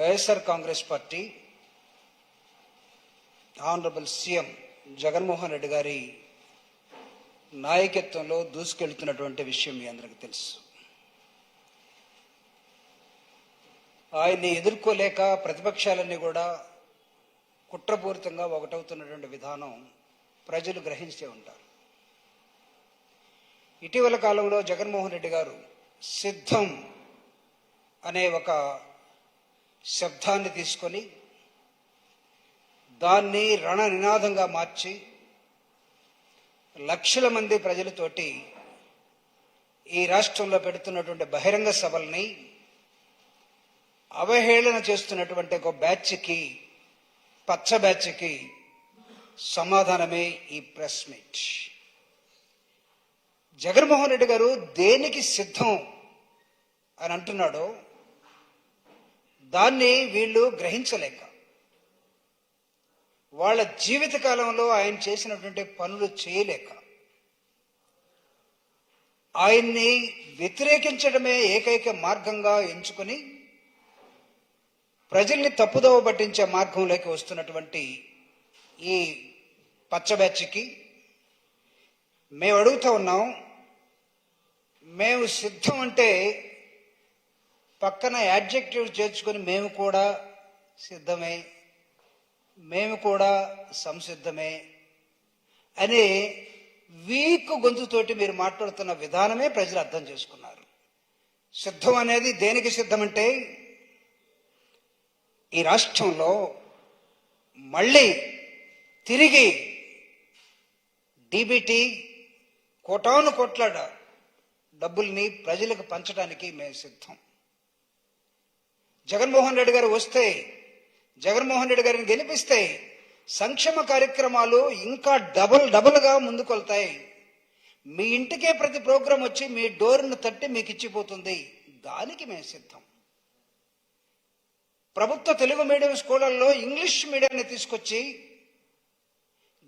YSR Congress party honourable CM Jaganmohan Reddy గారి నాయకత్వంలో దూసుకెళ్తున్నటువంటి విషయం మీ అందరికీ తెలుసు. ఆయన్ని ఎదుర్కోలేక ప్రతిపక్షాలన్నీ కూడా కుట్రపూరితంగా ఒకటవుతున్నటువంటి విధానం ప్రజలు గ్రహించే ఉంటారు. ఇటీవల కాలంలో జగన్మోహన్ రెడ్డి గారు సిద్ధం అనే ఒక శబ్దాన్ని తీసుకొని దాన్ని రణ నినాదంగా మార్చి లక్షల మంది ప్రజలతోటి ఈ రాష్ట్రంలో పెడుతున్నటువంటి బహిరంగ సభల్ని అవహేళన చేస్తున్నటువంటి ఒక బ్యాచ్కి పచ్చ బ్యాచ్కి సమాధానమే ఈ ప్రెస్ మీట్. జగన్మోహన్ రెడ్డి గారు దేనికి సిద్ధం అని అంటున్నాడో దాన్ని వీళ్ళు గ్రహించలేక వాళ్ళ జీవిత కాలంలో ఆయన చేసినటువంటి పనులు చేయలేక ఆయన్ని వ్యతిరేకించడమే ఏకైక మార్గంగా ఎంచుకొని ప్రజల్ని తప్పుదోవ పట్టించే మార్గంలోకి వస్తున్నటువంటి ఈ పచ్చబ్యాచ్కి మేము అడుగుతా ఉన్నాం మేము సిద్ధం అంటే పక్కన యాడ్జెక్టివ్ చేర్చుకొని మేము కూడా సిద్ధమే మేము కూడా సంసిద్ధమే అనే వీక్ గొంతుతోటి మీరు మాట్లాడుతున్న విధానమే ప్రజలు అర్థం చేసుకున్నారు. సిద్ధం అనేది దేనికి సిద్ధమంటే ఈ రాష్ట్రంలో మళ్ళీ తిరిగి డీబీటీ కోటాను కోట్ల డబ్బుల్ని ప్రజలకు పంచడానికి మేము సిద్ధం. జగన్మోహన్ రెడ్డి గారు వస్తే జగన్మోహన్ రెడ్డి గారిని గెలిపిస్తే సంక్షేమ కార్యక్రమాలు ఇంకా డబుల్ డబుల్గా ముందుకొల్తాయి. మీ ఇంటికే ప్రతి ప్రోగ్రాం వచ్చి మీ డోర్ను తట్టి మీకు ఇచ్చిపోతుంది. దానికి మేము సిద్ధం. ప్రభుత్వ తెలుగు మీడియం స్కూళ్ళల్లో ఇంగ్లీష్ మీడియాన్ని తీసుకొచ్చి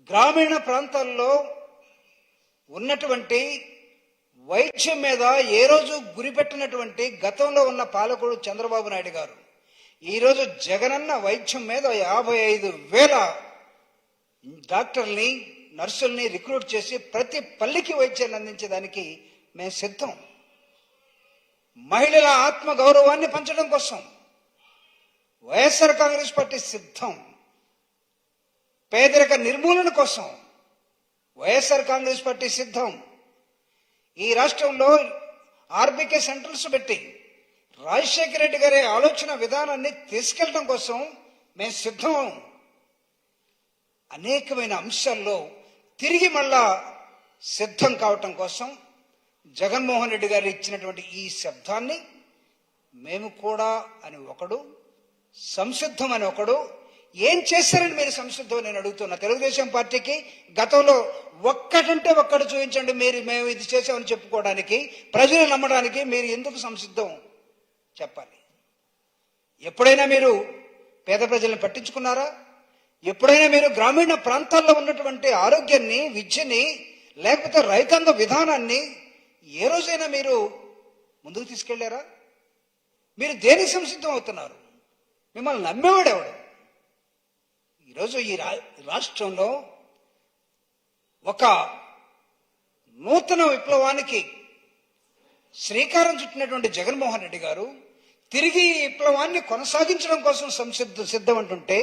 గ్రామీణ ప్రాంతాల్లో ఉన్నటువంటి వైద్యం మీద ఏ రోజు గురిపెట్టినటువంటి గతంలో ఉన్న పాలకుడు చంద్రబాబు నాయుడు గారు ఈరోజు జగనన్న వైద్యం మీద యాభై ఐదు వేల డాక్టర్ని నర్సుల్ని రిక్రూట్ చేసి ప్రతి పల్లికి వైద్యాన్ని అందించేదానికి మేము సిద్ధం. మహిళల ఆత్మ గౌరవాన్ని పంచడం కోసం వైఎస్ఆర్ కాంగ్రెస్ పార్టీ సిద్ధం. పేదరిక నిర్మూలన కోసం వైఎస్ఆర్ కాంగ్రెస్ పార్టీ సిద్ధం. ఈ రాష్ట్రంలో ఆర్బీకే సెంటర్స్ పెట్టి రాజశేఖర రెడ్డి గారి ఆలోచన విధానాన్ని తీసుకెళ్ళడం కోసం మేము సిద్ధం. అనేకమైన అంశాల్లో తిరిగి మళ్ళా సిద్ధం కావటం కోసం జగన్మోహన్ రెడ్డి గారు ఇచ్చినటువంటి ఈ శబ్దాన్ని మేము కూడా అని ఒకడు సంసిద్ధం అని ఒకడు ఏం చేశారని మీరు సంసిద్ధం నేను అడుగుతున్నా. తెలుగుదేశం పార్టీకి గతంలో ఒక్కటంటే ఒక్కడు చూపించండి మీరు మేము ఇది చేసామని చెప్పుకోవడానికి ప్రజలు నమ్మడానికి మీరు ఎందుకు సంసిద్ధం? చెప్పాలి. ఎప్పుడైనా మీరు పేద ప్రజల్ని పట్టించుకున్నారా? ఎప్పుడైనా మీరు గ్రామీణ ప్రాంతాల్లో ఉన్నటువంటి ఆరోగ్యాన్ని విద్యని లేకపోతే రైతాంగ విధానాన్ని ఏ రోజైనా మీరు ముందుకు తీసుకెళ్ళారా? మీరు దేనికి సంసిద్ధం అవుతున్నారు? మిమ్మల్ని నమ్మేవాడు ఎవడు? ఈరోజు ఈ రా రాష్ట్రంలో ఒక నూతన విప్లవానికి శ్రీకారం చుట్టినటువంటి జగన్మోహన్ రెడ్డి గారు తిరిగి విప్లవాన్ని కొనసాగించడం కోసం సంసిద్ధ సిద్ధం అంటుంటే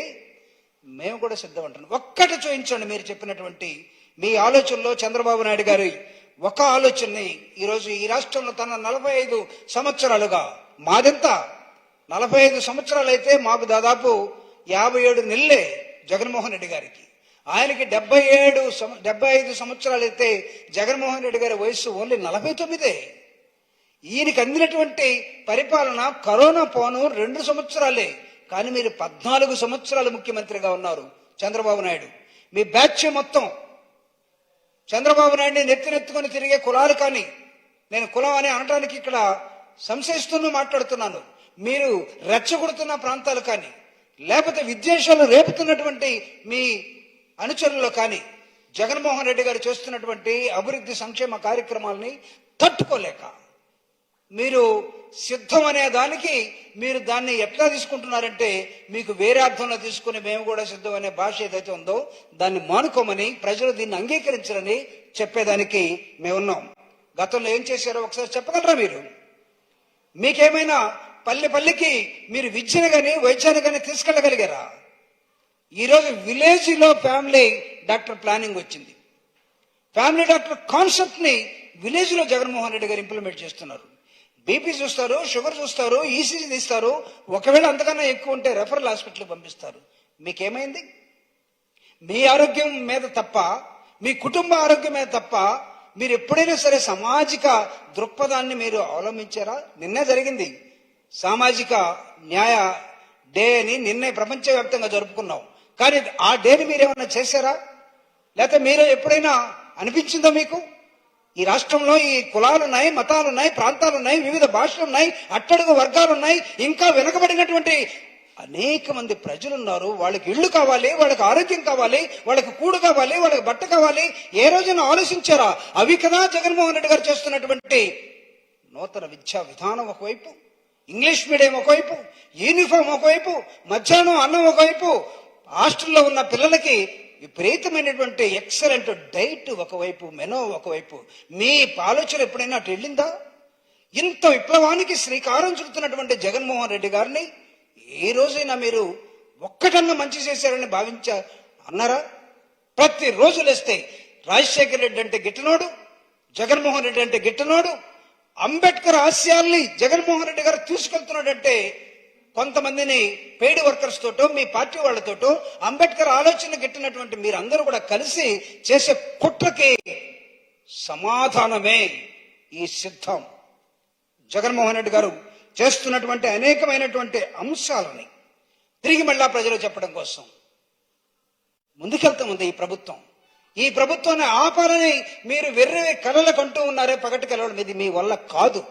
మేము కూడా సిద్ధం అంటున్నాం ఒక్కటి చూపించండి మీరు చెప్పినటువంటి మీ ఆలోచనలో చంద్రబాబు నాయుడు గారి ఒక ఆలోచనని ఈరోజు ఈ రాష్ట్రంలో తన నలభై ఐదు సంవత్సరాలుగా మాదెంత? నలభై ఐదు సంవత్సరాలు అయితే మాకు దాదాపు యాభై ఏడు నెలలే జగన్మోహన్ రెడ్డి గారికి. ఆయనకి డెబ్బై ఏడు డెబ్బై ఐదు సంవత్సరాలు అయితే జగన్మోహన్ రెడ్డి గారి వయసు ఓన్లీ నలభై తొమ్మిదే. ఈయనకి అందినటువంటి పరిపాలన కరోనా పోను రెండు సంవత్సరాలే. కానీ మీరు పద్నాలుగు సంవత్సరాలు ముఖ్యమంత్రిగా ఉన్నారు చంద్రబాబు నాయుడు. మీ బ్యాచ్ మొత్తం చంద్రబాబు నాయుడిని నెత్తినెత్తుకొని తిరిగే కులాలు కానీ నేను కులం అని అనడానికి ఇక్కడ సంశయిస్తూనే మాట్లాడుతున్నాను. మీరు రెచ్చగొడుతున్న ప్రాంతాలు కానీ లేకపోతే విద్వేషాలు రేపుతున్నటువంటి మీ అనుచరులు కానీ జగన్మోహన్ రెడ్డి గారు చేస్తున్నటువంటి అభివృద్ధి సంక్షేమ కార్యక్రమాలని తట్టుకోలేక మీరు సిద్ధం అనే దానికి మీరు దాన్ని ఎట్లా తీసుకుంటున్నారంటే మీకు వేరే అర్థంలో తీసుకుని మేము కూడా సిద్ధం అనే భాష ఏదైతే ఉందో దాన్ని మానుకోమని ప్రజలు దీన్ని అంగీకరించరని చెప్పేదానికి మేమున్నాం. గతంలో ఏం చేశారో ఒకసారి చెప్పగలరా మీరు? మీకేమైనా పల్లె పల్లెకి మీరు విద్యను కానీ వైద్యాన్ని కానీ తీసుకెళ్ళగలిగారా? ఈరోజు విలేజ్లో ఫ్యామిలీ డాక్టర్ ప్లానింగ్ వచ్చింది. ఫ్యామిలీ డాక్టర్ కాన్సెప్ట్ని విలేజ్లో జగన్మోహన్ రెడ్డి గారు ఇంప్లిమెంట్ చేస్తున్నారు. బీపీ చూస్తారు షుగర్ చూస్తారు ఈసీజీ తీస్తారు ఒకవేళ అంతకన్నా ఎక్కువ ఉంటే రెఫరల్ హాస్పిటల్కి పంపిస్తారు. మీకేమైంది? మీ ఆరోగ్యం మీద తప్ప మీ కుటుంబ ఆరోగ్యం మీద తప్ప మీరు ఎప్పుడైనా సరే సామాజిక దృక్పథాన్ని మీరు అవలంబించారా? నిన్నే జరిగింది. సామాజిక న్యాయ డే అని నిన్నే ప్రపంచవ్యాప్తంగా జరుపుకున్నాం. కానీ ఆ డేని మీరేమన్నా చేశారా? లేకపోతే మీరు ఎప్పుడైనా అనిపించిందా మీకు? ఈ రాష్ట్రంలో ఈ కులాలు ఉన్నాయి మతాలు ఉన్నాయి ప్రాంతాలు ఉన్నాయి వివిధ భాషలు ఉన్నాయి అట్టడుగు వర్గాలు ఉన్నాయి ఇంకా వెనుకబడినటువంటి అనేక మంది ప్రజలు ఉన్నారు వాళ్ళకి ఇళ్ళు కావాలి వాళ్ళకి ఆరోగ్యం కావాలి వాళ్ళకి కూడు కావాలి వాళ్ళకి బట్ట కావాలి. ఏ రోజున ఆలోచించారా? అవి కదా జగన్మోహన్ రెడ్డి గారు చేస్తున్నటువంటి నూతన విద్యా విధానం ఒకవైపు ఇంగ్లీష్ మీడియం ఒకవైపు యూనిఫామ్ ఒకవైపు మధ్యాహ్నం అన్నం ఒకవైపు హాస్టల్లో ఉన్న పిల్లలకి విపరీతమైనటువంటి ఎక్సలెంట్ డైట్ ఒకవైపు మెనో ఒకవైపు. మీ ఆలోచన ఎప్పుడైనా అటు వెళ్ళిందా? ఇంత విప్లవానికి శ్రీకారం చుడుతున్నటువంటి జగన్మోహన్ రెడ్డి గారిని ఏ రోజైనా మీరు ఒక్కటన్నా మంచి చేశారని భావించ అన్నారా? ప్రతి రోజు లేస్తే రాజశేఖర రెడ్డి అంటే గిట్టనోడు జగన్మోహన్ రెడ్డి అంటే గిట్టనోడు అంబేద్కర్ ఆశయాల్ని జగన్మోహన్ రెడ్డి గారు తీసుకెళ్తున్నాడంటే కొంతమందిని పేడి వర్కర్స్ తోటో మీ పార్టీ వాళ్ళతోటో అంబేద్కర్ ఆలోచన గిట్టినటువంటి మీరందరూ కూడా కలిసి చేసే కుట్రకి సమాధానమే ఈ సిద్ధం. జగన్మోహన్ రెడ్డి గారు చేస్తున్నటువంటి అనేకమైనటువంటి అంశాలని తిరిగి మళ్ళా ప్రజలు చెప్పడం కోసం ముందుకెళ్తా ఉంది ఈ ప్రభుత్వం. ఈ ప్రభుత్వాన్ని ఆపాలని మీరు వెర్రవే కలలు కంటూ ఉన్నారే పగటి కలవడం ఇది మీ వల్ల కాదు.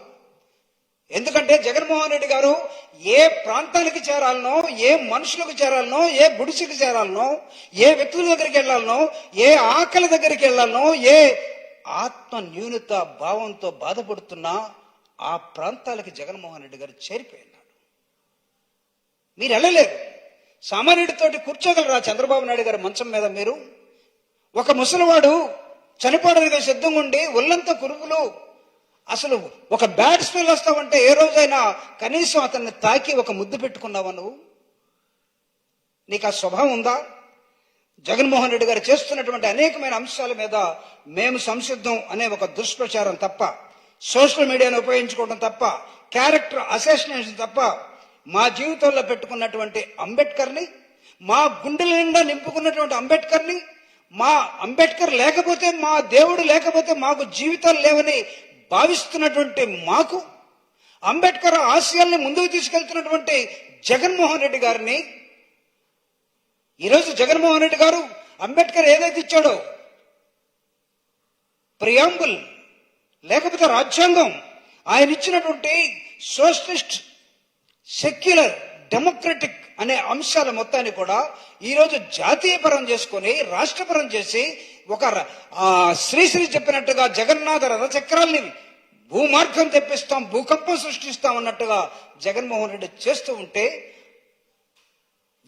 ఎందుకంటే జగన్మోహన్ రెడ్డి గారు ఏ ప్రాంతానికి చేరాలనో ఏ మనుషులకు చేరాలనో ఏ గుడిసెకి చేరాలనో ఏ వ్యక్తుల దగ్గరికి వెళ్ళాలనో ఏ ఆకలి దగ్గరికి వెళ్ళాలనో ఏ ఆత్మ న్యూనత భావంతో బాధపడుతున్నా ఆ ప్రాంతాలకి జగన్మోహన్ రెడ్డి గారు చేరిపోయినాడు. మీరు వెళ్ళలేరు. సామాన్యుడితోటి కూర్చోగలరా చంద్రబాబు నాయుడు గారి మంచం మీద మీరు? ఒక ముసలివాడు చనిపోవడానికి సిద్ధంగా ఉండి ఒళ్ళంతా కురుపులు అసలు ఒక బ్యాడ్ స్మెల్ వస్తావంటే ఏ రోజైనా కనీసం అతన్ని తాకి ఒక ముద్దు పెట్టుకున్నావా నువ్వు? నీకు ఆ స్వభావం ఉందా? జగన్మోహన్ రెడ్డి గారు చేస్తున్నటువంటి అనేకమైన అంశాల మీద మేము సంసిద్ధం అనే ఒక దుష్ప్రచారం తప్ప సోషల్ మీడియాను ఉపయోగించుకోవడం తప్ప క్యారెక్టర్ అసోసినేషన్ తప్ప మా జీవితంలో పెట్టుకున్నటువంటి అంబేద్కర్ని మా గుండెల నిండా నింపుకున్నటువంటి అంబేద్కర్ని మా అంబేద్కర్ లేకపోతే మా దేవుడు లేకపోతే మాకు జీవితాలు లేవని భావిస్తున్నటువంటి మాకు అంబేద్కర్ ఆశయాల్ని ముందుకు తీసుకెళ్తున్నటువంటి జగన్మోహన్ రెడ్డి గారిని ఈరోజు జగన్మోహన్ రెడ్డి గారు అంబేద్కర్ ఏదైతే ఇచ్చాడో ప్రియాంబుల్ లేకపోతే రాజ్యాంగం ఆయన ఇచ్చినటువంటి సోషలిస్ట్ సెక్యులర్ డెమోక్రటిక్ అనే అంశాల మొత్తాన్ని కూడా ఈరోజు జాతీయపరం చేసుకొని రాష్ట్రపరం చేసి ఒక ర- ఆ, శ్రీశ్రీ చెప్పినట్టుగా జగన్నాథ రథచక్రాల్ని భూమార్గం తెప్పిస్తాం భూకంపం సృష్టిస్తాం అన్నట్టుగా జగన్మోహన్ రెడ్డి చేస్తూ ఉంటే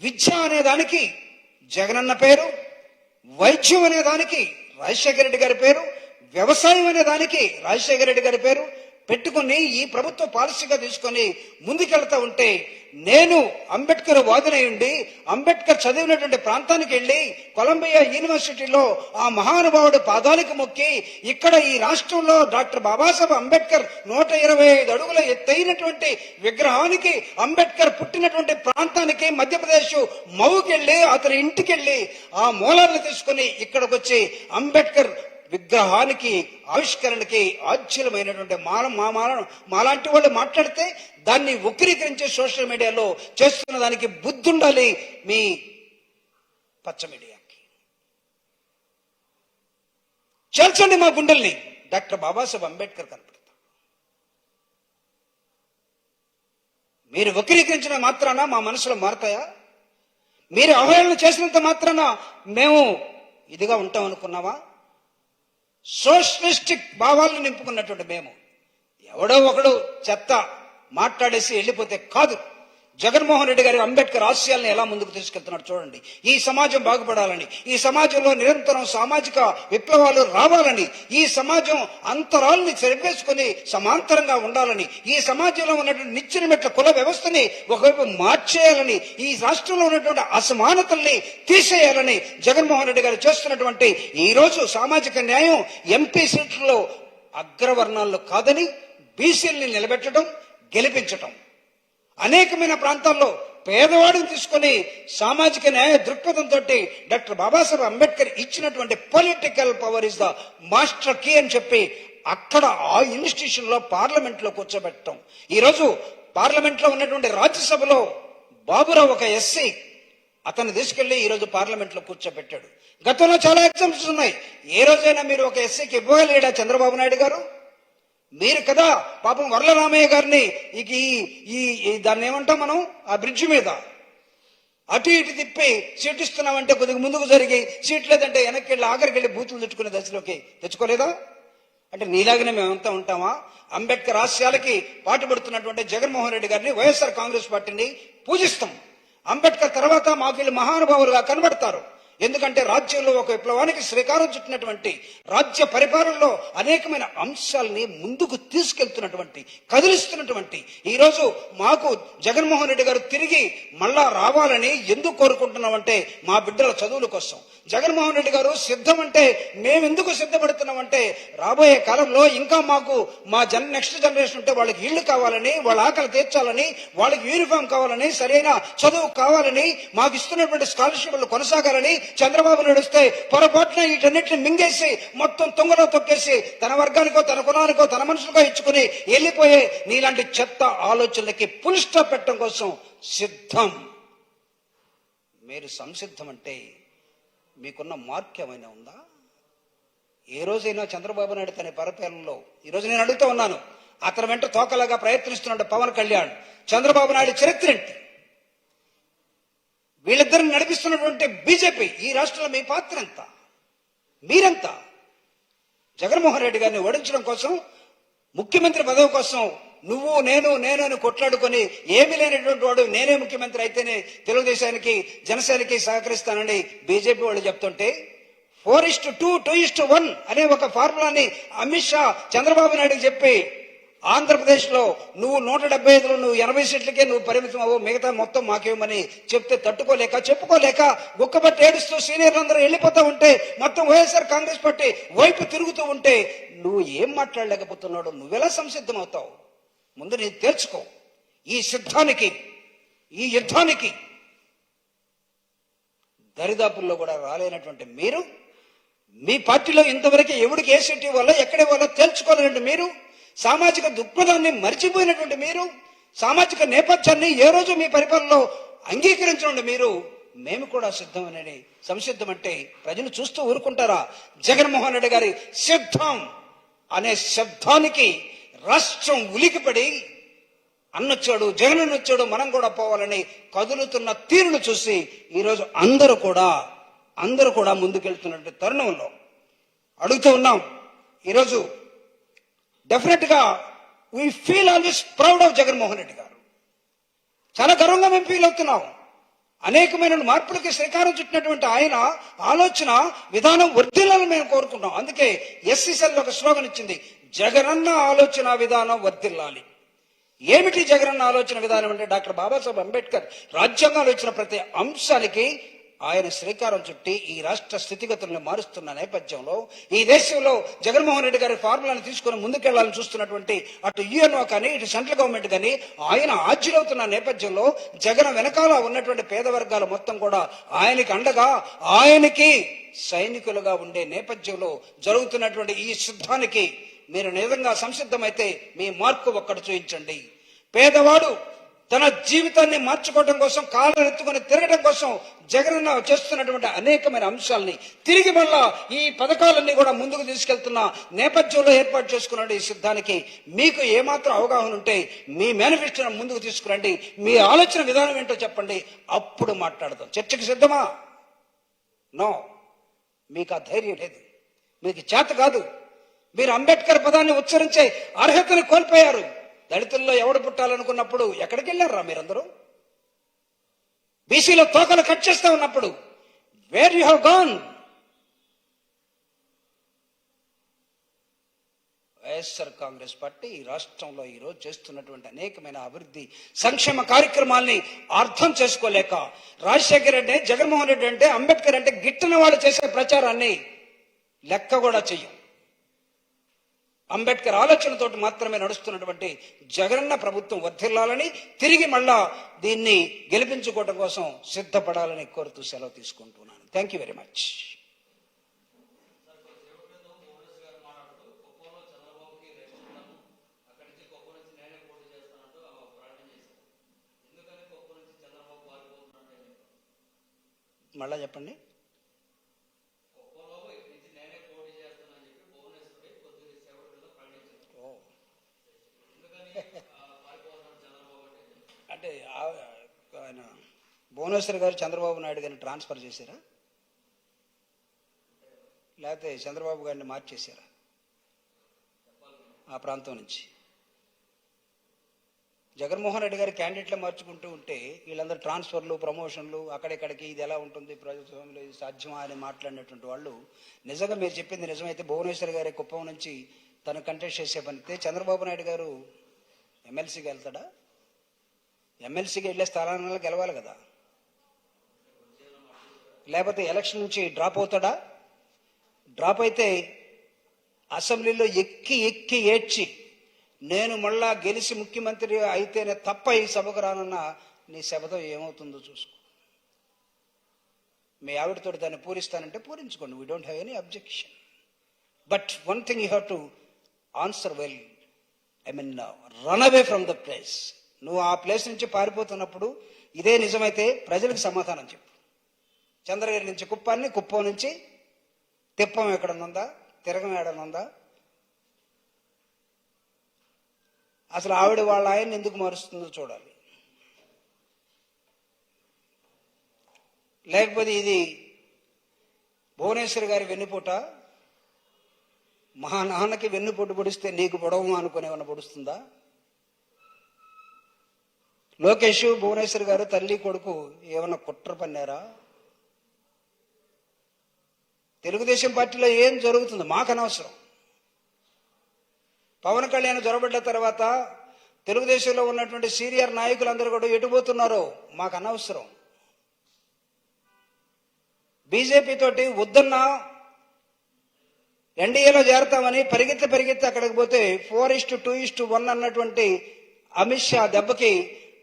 విద్య అనే దానికి జగనన్న పేరు వైద్యం అనే దానికి రాజశేఖర రెడ్డి గారి పేరు వ్యవసాయం అనే దానికి రాజశేఖర రెడ్డి గారి పేరు పెట్టుకుని ఈ ప్రభుత్వ పాలసీగా తీసుకొని ముందుకెళ్తా ఉంటే నేను అంబేద్కర్ వాదనై ఉండి అంబేద్కర్ చదివినటువంటి ప్రాంతానికి వెళ్ళి కొలంబియా యూనివర్సిటీలో ఆ మహానుభావుడు పాదాలకు మొక్కి ఇక్కడ ఈ రాష్ట్రంలో డాక్టర్ బాబాసాహెబ్ అంబేద్కర్ నూట ఇరవై ఐదు అడుగుల ఎత్తైనటువంటి విగ్రహానికి అంబేద్కర్ పుట్టినటువంటి ప్రాంతానికి మధ్యప్రదేశ్ మవుకెళ్ళి అతని ఇంటికి వెళ్ళి ఆ మూలాలను తీసుకుని ఇక్కడికి వచ్చి అంబేద్కర్ విగ్రహానికి ఆవిష్కరణకి ఆశ్చర్యమైనటువంటి మాన మా మాలాంటి వాళ్ళు మాట్లాడితే దాన్ని వక్రీకరించే సోషల్ మీడియాలో చేస్తున్న దానికి బుద్ధి ఉండాలి మీ పచ్చ మీడియాకి చేర్చండి మా గుండెల్ని. డాక్టర్ బాబాసాహెబ్ అంబేద్కర్ కనపడతారు. మీరు వక్రీకరించిన మాత్రాన మా మనసులో మారతాయా? మీరు అవహేళన చేసినంత మాత్రాన మేము ఇదిగా ఉంటాం అనుకున్నావా సోషలిస్టిక్ భావాలను నింపుకున్నటువంటి మేము. ఎవడో ఒకడు చెత్త మాట్లాడేసి వెళ్ళిపోతే కాదు. జగన్మోహన్ రెడ్డి గారి అంబేద్కర్ ఆశయాలను ఎలా ముందుకు తీసుకెళ్తున్నాడు చూడండి. ఈ సమాజం బాగుపడాలని ఈ సమాజంలో నిరంతరం సామాజిక విప్లవాలు రావాలని ఈ సమాజం అంతరాల్ని చెరిపేసుకుని సమాంతరంగా ఉండాలని ఈ సమాజంలో ఉన్నటువంటి నిచ్చెన మెట్ల కుల వ్యవస్థని ఒకవైపు మార్చేయాలని ఈ రాష్ట్రంలో ఉన్నటువంటి అసమానతల్ని తీసేయాలని జగన్మోహన్ రెడ్డి గారు చేస్తున్నటువంటి ఈ రోజు సామాజిక న్యాయం ఎంపీ సీట్లలో అగ్రవర్ణాల్లో కాదని బీసీల్ని నిలబెట్టడం గెలిపించటం. అనేకమైన ప్రాంతాల్లో పేదవాడిని తీసుకొని సామాజిక న్యాయ దృక్పథంతో డాక్టర్ బాబాసాహెబ్ అంబేద్కర్ ఇచ్చినటువంటి political power is the master key అని చెప్పి అక్కడ ఆ ఇన్స్టిట్యూషన్లో పార్లమెంట్లో కూర్చోబెట్టడం. ఈరోజు పార్లమెంట్లో ఉన్నటువంటి రాజ్యసభలో బాబురావు ఒక ఎస్సీ అతన్ని తీసుకెళ్ళి ఈ రోజు పార్లమెంట్లో కూర్చోబెట్టాడు. గతంలో చాలా ఎగ్జామ్స్ ఉన్నాయి. ఏ రోజైనా మీరు ఒక ఎస్సీకి ఇవ్వగలిగాడా చంద్రబాబు నాయుడు గారు? మీరు కదా పాపం వరల రామయ్య గారిని ఇక ఈ ఈ ఈ- దాన్ని ఏమంటాం మనం? ఆ బ్రిడ్జ్ మీద. అటు ఇటు తిప్పి సీట్ ఇస్తున్నామంటే కొద్దిగా ముందుకు జరిగి సీట్ లేదంటే వెనక్కి వెళ్ళి ఆఖరికి వెళ్ళి బూతులు తెచ్చుకునే దశలోకి తెచ్చుకోలేదా? అంటే నీలాగనే మేమంతా ఉంటామా? అంబేద్కర్ ఆశయాలకి పాటుపడుతున్నటువంటి జగన్మోహన్ రెడ్డి గారిని వైఎస్ఆర్ కాంగ్రెస్ పార్టీని పూజిస్తాం. అంబేద్కర్ తర్వాత మాకు వీళ్ళు మహానుభావులుగా కనబడతారు. ఎందుకంటే రాజ్యంలో ఒక విప్లవానికి శ్రీకారం చుట్టినటువంటి రాజ్య పరిపాలనలో అనేకమైన అంశాలని ముందుకు తీసుకెళ్తున్నటువంటి కదిలిస్తున్నటువంటి ఈ రోజు మాకు జగన్మోహన్ రెడ్డి గారు తిరిగి మళ్ళా రావాలని ఎందుకు కోరుకుంటున్నామంటే మా బిడ్డల చదువుల కోసం. జగన్మోహన్ రెడ్డి గారు సిద్ధం అంటే మేమెందుకు సిద్ధపడుతున్నామంటే రాబోయే కాలంలో ఇంకా మాకు మా జన్ నెక్స్ట్ జనరేషన్ ఉంటే వాళ్ళకి ఇళ్ళు కావాలని వాళ్ళ ఆకలి తీర్చాలని వాళ్ళకి యూనిఫామ్ కావాలని సరైన చదువు కావాలని మాకు ఇస్తున్నటువంటి స్కాలర్షిప్లు కొనసాగాలని చంద్రబాబు నాయుడు వస్తే పొరపాటున వీటన్నిటిని మింగేసి మొత్తం తొంగలో తొక్కేసి తన వర్గానికో తన కులానికో తన మనుషులకో ఇచ్చుకుని వెళ్ళిపోయే నీలాంటి చెత్త ఆలోచనలకి పుల్ పెట్టడం కోసం సిద్ధం. మీరు సంసిద్ధం అంటే మీకున్న మార్క్ ఏమైనా ఉందా? ఏ రోజైనా చంద్రబాబు నాయుడు తన పరిపాలనలో ఈ రోజు నేను అడుగుతూ ఉన్నాను అతని వెంట తోకలాగా ప్రయత్నిస్తున్నాడు పవన్ కళ్యాణ్. చంద్రబాబు నాయుడు చరిత్ర ఏంటి? వీళ్ళిద్దరిని నడిపిస్తున్నటువంటి బీజేపీ ఈ రాష్ట్రంలో మీ పాత్ర ఎంత? మీరెంత? జగన్మోహన్ రెడ్డి గారిని ఓడించడం కోసం ముఖ్యమంత్రి పదవి కోసం నువ్వు నేను నేను అని కొట్లాడుకొని ఏమీ లేనటువంటి వాడు నేనే ముఖ్యమంత్రి అయితేనే తెలుగుదేశానికి జనసేనకి సహకరిస్తానని బీజేపీ వాళ్ళు చెప్తుంటే four is two two is one అనే ఒక ఫార్ములాని అమిత్ షా చంద్రబాబు నాయుడు చెప్పి ఆంధ్రప్రదేశ్లో నువ్వు నూట డెబ్బై ఐదులో నువ్వు ఎనభై సీట్లకే నువ్వు పరిమితం అవ్వు మిగతా మొత్తం మాకేమని చెప్తే తట్టుకోలేక చెప్పుకోలేక గుక్కబట్టి ఏడుస్తూ సీనియర్లు అందరూ వెళ్ళిపోతూ ఉంటే మొత్తం వైఎస్ఆర్ కాంగ్రెస్ పార్టీ వైపు తిరుగుతూ ఉంటే నువ్వు ఏం మాట్లాడలేకపోతున్నాడు నువ్వెలా సంసిద్ధం అవుతావు ముందు నేను తెలుసుకో ఈ సిద్ధానికి ఈ యుద్ధానికి దరిదాపుల్లో కూడా రాలేనటువంటి మీరు మీ పార్టీలో ఇంతవరకు ఎవడికి ఏ సీట్ ఇవ్వాలో ఎక్కడ ఇవ్వాలో తెలుసుకోలేనండి మీరు సామాజిక దృక్పథాన్ని మర్చిపోయినటువంటి మీరు సామాజిక నేపథ్యాన్ని ఏ రోజు మీ పరిపాలనలో అంగీకరించండి మీరు మేము కూడా సిద్ధమని సంసిద్ధం అంటే ప్రజలు చూస్తూ ఊరుకుంటారా? జగన్మోహన్ రెడ్డి గారి సిద్ధం అనే శబ్దానికి రాష్ట్రం ఉలికిపడి అన్నొచ్చాడు జగన్ వచ్చాడు మనం కూడా పోవాలని కదులుతున్న తీరును చూసి ఈరోజు అందరూ కూడా అందరూ కూడా ముందుకెళ్తున్నటువంటి తరుణంలో అడుగుతూ ఉన్నాం. ఈరోజు డెఫినెట్గా we feel always proud of Jaganmohan Reddy గారు. చాలా గర్వంగా మేము ఫీల్ అవుతున్నాం. అనేకమైన మార్పులకి శ్రీకారం చుట్టినటువంటి ఆయన ఆలోచన విధానం వర్ధిల్లాలని మేము కోరుకుంటాం అందుకే ఎస్సీసెల్ ఒక స్లోగన్ ఇచ్చింది. జగనన్న ఆలోచన విధానం వర్తిల్లాలి ఏమిటి జగనన్న ఆలోచన విధానం అంటే డాక్టర్ బాబాసాహెబ్ అంబేద్కర్ రాజ్యాంగంలో ఇచ్చిన ప్రతి అంశానికి ఆయన శ్రీకారం చుట్టి ఈ రాష్ట్ర స్థితిగతులను మారుస్తున్న నేపథ్యంలో ఈ దేశంలో జగన్మోహన్ రెడ్డి గారి ఫార్ములాను తీసుకుని ముందుకెళ్ళాలని చూస్తున్నటువంటి అటు యుఎన్ఓ కానీ ఇటు సెంట్రల్ గవర్నమెంట్ కానీ ఆయన ఆజ్యులవుతున్న నేపథ్యంలో జగన్ వెనకాల ఉన్నటువంటి పేద వర్గాలు మొత్తం కూడా ఆయనకి అండగా ఆయనకి సైనికులుగా ఉండే నేపథ్యంలో జరుగుతున్నటువంటి ఈ సిద్ధానికి మీరు నిజంగా సంసిద్ధమైతే మీ మార్కు ఒక్కడు చూపించండి. పేదవాడు తన జీవితాన్ని మార్చుకోవడం కోసం కాళ్ళు ఎత్తుకొని తిరగడం కోసం జగనన్న చేస్తున్నటువంటి అనేకమైన అంశాలని తిరిగి మళ్ళా ఈ పథకాలన్నీ కూడా ముందుకు తీసుకెళ్తున్న నేపథ్యంలో ఏర్పాటు చేసుకున్న ఈ సిద్ధానికి మీకు ఏమాత్రం అవగాహన ఉంటే మీ మేనిఫెస్టోను ముందుకు తీసుకురండి. మీ ఆలోచన విధానం ఏంటో చెప్పండి. అప్పుడు మాట్లాడదాం. చర్చకి సిద్ధమా? నో. మీకు ఆ ధైర్యం లేదు. మీకు చేత కాదు. మీరు అంబేద్కర్ పదాన్ని ఉచ్చరించే అర్హతను కోల్పోయారు. దళితుల్లో ఎవడు పుట్టాలనుకున్నప్పుడు ఎక్కడికి వెళ్ళారా మీరందరూ? బీసీలో తోకలు కట్ చేస్తా ఉన్నప్పుడు where you have gone YSR Congress party ఈ రాష్ట్రంలో ఈరోజు చేస్తున్నటువంటి అనేకమైన అభివృద్ధి సంక్షేమ కార్యక్రమాల్ని అర్థం చేసుకోలేక రాజశేఖర్ అంటే జగన్మోహన్ రెడ్డి అంటే అంబేద్కర్ అంటే గిట్టిన వాళ్ళు చేసే ప్రచారాన్ని లెక్క కూడా చెయ్యం. అంబేద్కర్ ఆలోచనతో మాత్రమే నడుస్తున్నటువంటి జగనన్న ప్రభుత్వం వర్ధిల్లాలని తిరిగి మళ్ళా దీన్ని గెలిపించుకోవడం కోసం సిద్ధపడాలని కోరుతూ సెలవు తీసుకుంటున్నాను థ్యాంక్ యూ వెరీ మచ్ మళ్ళా చెప్పండి ఓ. అంటే ఆ- ఆయన భువనేశ్వర్ గారు చంద్రబాబు నాయుడు గారిని ట్రాన్స్ఫర్ చేశారా? లేకపోతే చంద్రబాబు గారిని మార్చేశారా? ఆ ప్రాంతం నుంచి. జగన్మోహన్ రెడ్డి గారి క్యాండిడేట్లు మార్చుకుంటూ ఉంటే వీళ్ళందరూ ట్రాన్స్ఫర్లు ప్రమోషన్లు అక్కడెక్కడికి ఇది ఎలా ఉంటుంది ప్రజాస్వామ్యంలో ఇది సాధ్యమా అని మాట్లాడినటువంటి వాళ్ళు నిజంగా మీరు చెప్పింది నిజమైతే భువనేశ్వర్ గారి కుప్పం నుంచి తను కంటెస్ట్ చేసే పనితే చంద్రబాబు నాయుడు గారు ఎమ్మెల్సీకి వెళ్తాడా? ఎమ్మెల్సీకి వెళ్ళే స్థానాలలో గెలవాలి కదా. లేకపోతే ఎలక్షన్ నుంచి డ్రాప్ అవుతాడా? డ్రాప్ అయితే అసెంబ్లీలో ఎక్కి ఎక్కి ఏడ్చి నేను మళ్ళా గెలిచి ముఖ్యమంత్రి అయితేనే తప్ప ఈ సభకు రానన్న నీ శబదం ఏమవుతుందో చూసుకో. మీ ఆవిడతో దాన్ని పూరిస్తానంటే పూరించుకోండి. We don't have any objection but one thing you have to answer well I mean run away from the place నువ్వు ఆ ప్లేస్ నుంచి పారిపోతున్నప్పుడు ఇదే నిజమైతే ప్రజలకు సమాధానం చెప్పు. చంద్రగిరి నుంచి కుప్పాన్ని కుప్పం నుంచి తిప్పం ఎక్కడనుందా తిరగం ఎక్కడనుందా? అసలు ఆవిడ వాళ్ళ ఆయన్ని ఎందుకు మారుస్తుందో చూడాలి. లేకపోతే ఇది భువనేశ్వర్ గారి వెన్నుపూట మా నాన్నకి వెన్నుపూట పొడిస్తే నీకు పొడవు అనుకునేమన్నా పొడుస్తుందా? లోకేష్ భువనేశ్వర్ గారు తల్లి కొడుకు ఏమన్నా కుట్ర పన్నారా? తెలుగుదేశం పార్టీలో ఏం జరుగుతుంది? మాకు అనవసరం. పవన్ కళ్యాణ్ జొరబడ్డ తర్వాత తెలుగుదేశంలో ఉన్నటువంటి సీనియర్ నాయకులందరూ కూడా ఎటుపోతున్నారో మాకు అనవసరం. బీజేపీ తోటి వద్దన్న ఎన్డీఏలో చేరతామని పరిగెత్తి పరిగెత్తి అక్కడికి పోతే four is to two is to one అన్నటువంటి అమిత్ షా దెబ్బకి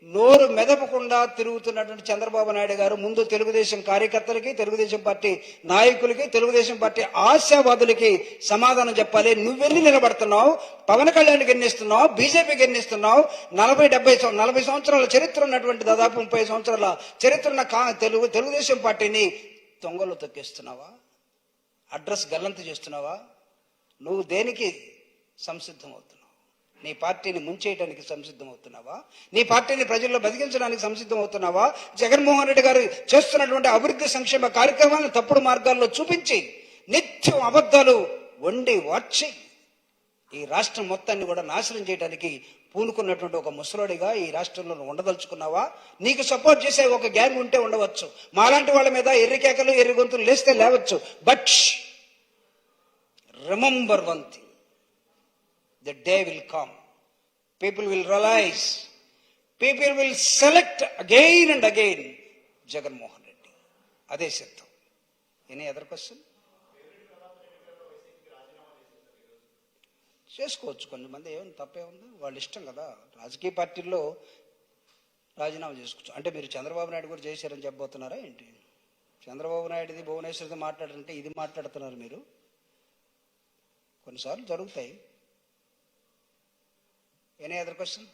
నోరు మెదపకుండా తిరుగుతున్నటువంటి చంద్రబాబు నాయుడు గారు ముందు తెలుగుదేశం కార్యకర్తలకి తెలుగుదేశం పార్టీ నాయకులకి తెలుగుదేశం పార్టీ ఆశావాదులకి సమాధానం చెప్పాలి. నువ్వెన్ని నిలబడుతున్నావు పవన్ కళ్యాణ్ గెన్నిస్తున్నావు బీజేపీకి గెన్నిస్తున్నావు. నలభై డెబ్బై నలభై సంవత్సరాల చరిత్ర ఉన్నటువంటి దాదాపు ముప్పై సంవత్సరాల చరిత్ర ఉన్న కా- తెలుగు తెలుగుదేశం పార్టీని దొంగలు తొక్కేస్తున్నావా? అడ్రస్ గల్లంత చేస్తున్నావా? నువ్వు దేనికి సంసిద్ధం అవుతున్నావు నీ పార్టీని ముంచేయడానికి సంసిద్ధం అవుతున్నావా నీ పార్టీని ప్రజల్లో బతికించడానికి సంసిద్ధం అవుతున్నావా జగన్మోహన్ రెడ్డి గారు చేస్తున్నటువంటి అభివృద్ధి సంక్షేమ కార్యక్రమాలను తప్పుడు మార్గాల్లో చూపించి నిత్యం అబద్ధాలు వండి వార్చి ఈ రాష్ట్రం మొత్తాన్ని కూడా నాశనం చేయడానికి పూనుకున్నటువంటి ఒక ముసలోడిగా ఈ రాష్ట్రంలో ఉండదలుచుకున్నావా? నీకు సపోర్ట్ చేసే ఒక గ్యాంగ్ ఉంటే ఉండవచ్చు. మాలాంటి వాళ్ళ మీద ఎర్రి కేకలు ఎర్రి గొంతులు లేస్తే లేవచ్చు. But remember one thing. The day will come people will realise people will select again and again Jaganmohan Reddy అదే సిద్ధం. ఎనీ అదర్ క్వశ్చన్ చేసుకోవచ్చు కొంతమంది. ఏమైనా తప్పే ఉంది. వాళ్ళ ఇష్టం కదా. రాజకీయ పార్టీల్లో రాజీనామా చేసుకోవచ్చు. అంటే మీరు చంద్రబాబు నాయుడు కూడా చేశారని చెప్పబోతున్నారా ఏంటి? చంద్రబాబు నాయుడుది భువనేశ్వర్ది మాట్లాడారంటే ఇది మాట్లాడుతున్నారు మీరు. కొన్నిసార్లు జరుగుతాయి. Any other question